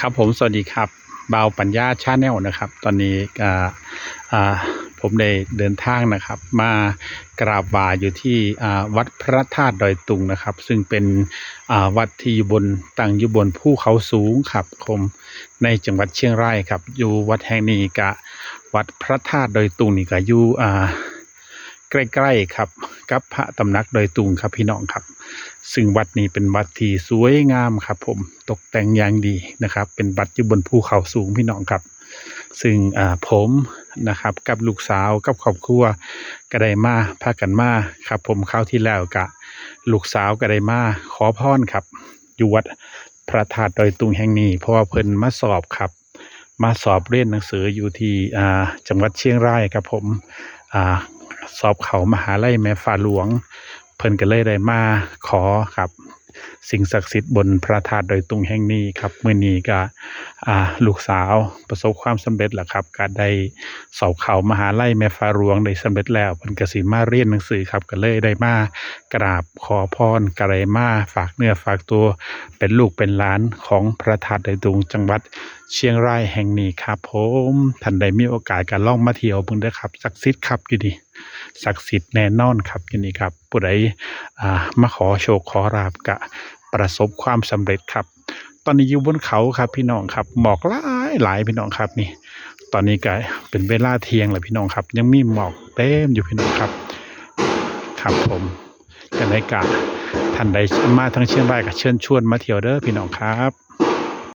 ครับผมสวัสดีครับเบาปัญญาชาแนลนะครับ ตอนนี้ก็อ่าผมได้เดินทางนะครับ มากราบไหว้อยู่ที่วัดพระธาตุดอยตุงนะครับ ซึ่งเป็นวัดที่อยู่บนตั้งอยู่บนภูเขาสูงครับคมในจังหวัดเชียงรายครับ อยู่วัดแห่งนี้กะวัดพระธาตุดอยตุงนี่ก็อยู่ใกล้ๆครับ กับพระตำหนักดอยตุงครับพี่น้องครับ ซึ่งวัดนี้เป็นวัดที่สวยงามครับ ผมตกแต่งอย่างดีนะครับ เป็นวัดอยู่บนภูเขาสูงพี่น้องครับ ซึ่งผมนะครับกับลูกสาวกับครอบครัวก็ได้มาพากันมาครับ ผมคราวที่แล้วกะ ลูกสาวก็ได้มาขอพรครับอยู่วัดพระธาตุดอยตุงแห่งนี้ เพราะว่าเพิ่นมาสอบครับ มาสอบเรียนหนังสืออยู่ที่จังหวัดเชียงรายครับผม สอบเขามหาลัยแม่ฟ้าหลวง เพิ่นก็เลยได้มาขอครับ สิ่งศักดิ์สิทธิ์บนพระธาตุดอยตุงแห่งนี้ครับเมื่อนี้ก็ลูกสาวประสบความสำเร็จแล้วครับก็ได้สอบเข้ามหาลัยแม่ฟ้าหลวงได้สำเร็จแล้วเพิ่นกสิมาเรียนหนังสือครับก็เลยได้มากราบขอพรก็ได้มาฝากเนื้อฝากตัวเป็นลูกเป็นหลานของพระธาตุดอยตุงจังหวัดเชียงรายแห่งนี้ครับผมท่านใดมีโอกาสก็ล่องมาเที่ยวเบิ่งเด้อครับศักดิ์สิทธิ์ครับอยู่ดีศักดิ์สิทธิ์แน่นอนครับอยู่นี่ครับผู้ใดมาขอโชคขอราบกะประสบความสำเร็จครับ ตอนนี้อยู่บนเขาครับพี่น้องครับหมอกหลายหลายพี่น้องครับนี่ ตอนนี้ก็เป็นเวลาเที่ยงแล้วพี่น้องครับ ยังมีหมอกเต็มอยู่พี่น้องครับ ครับผมกันในกาท่านใดมาทั้งเชียงรายก็เชิญชวนมาเที่ยวเด้อพี่น้องครับ